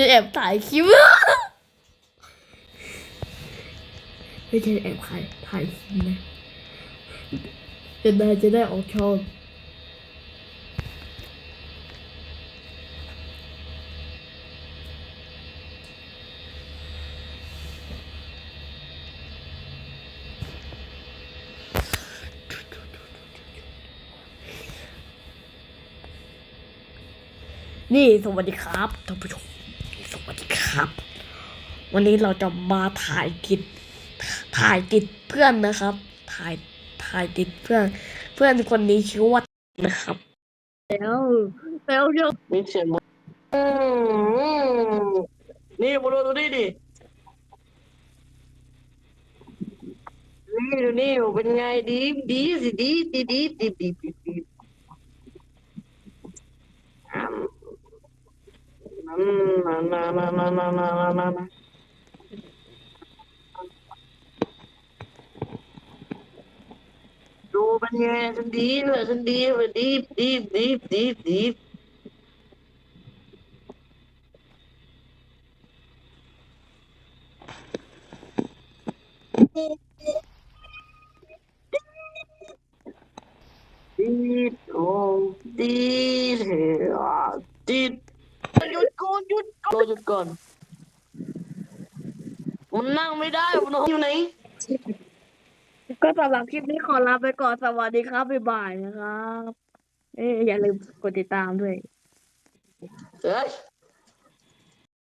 จะแอบถ่ายคลิปไม่ใช่แอบถ่ายถ่ายคลิปนะจะได้จะได้ออกช่องนี่ สวัสดีครับท่านผู้ชมส วัสดีครับ วันนี้เราจะมาถ่ายติดถ่ายติดเพื่อนนะครับ ถ่ายถ่ายติดเพื่อน เพื่อนคนนี้ชื่อว่านะครับ แล้วแล้วเดี๋ยวมีเสียงมั้ยนี่มาดูดูนี่ดินี่ดูนี่เป็นไงดีดีสิดีดีดีดีดี ดูเป็นไงฉันดีเลยฉันดีเลยดีดีดีดีดีดีดโอ้ดีดเฮ้ยดีดหยุดก่อน หยุดก่อนหยุดก่อน มันนั่งไม่ได้มันนอนอยู่ไหน ก็สำหรับคลิปนี้ขอลาไปก่อนสวัสดีครับบ๊ายบายนะครับ เอ้ยอย่าลืมกดติดตามด้วย เฮ้ย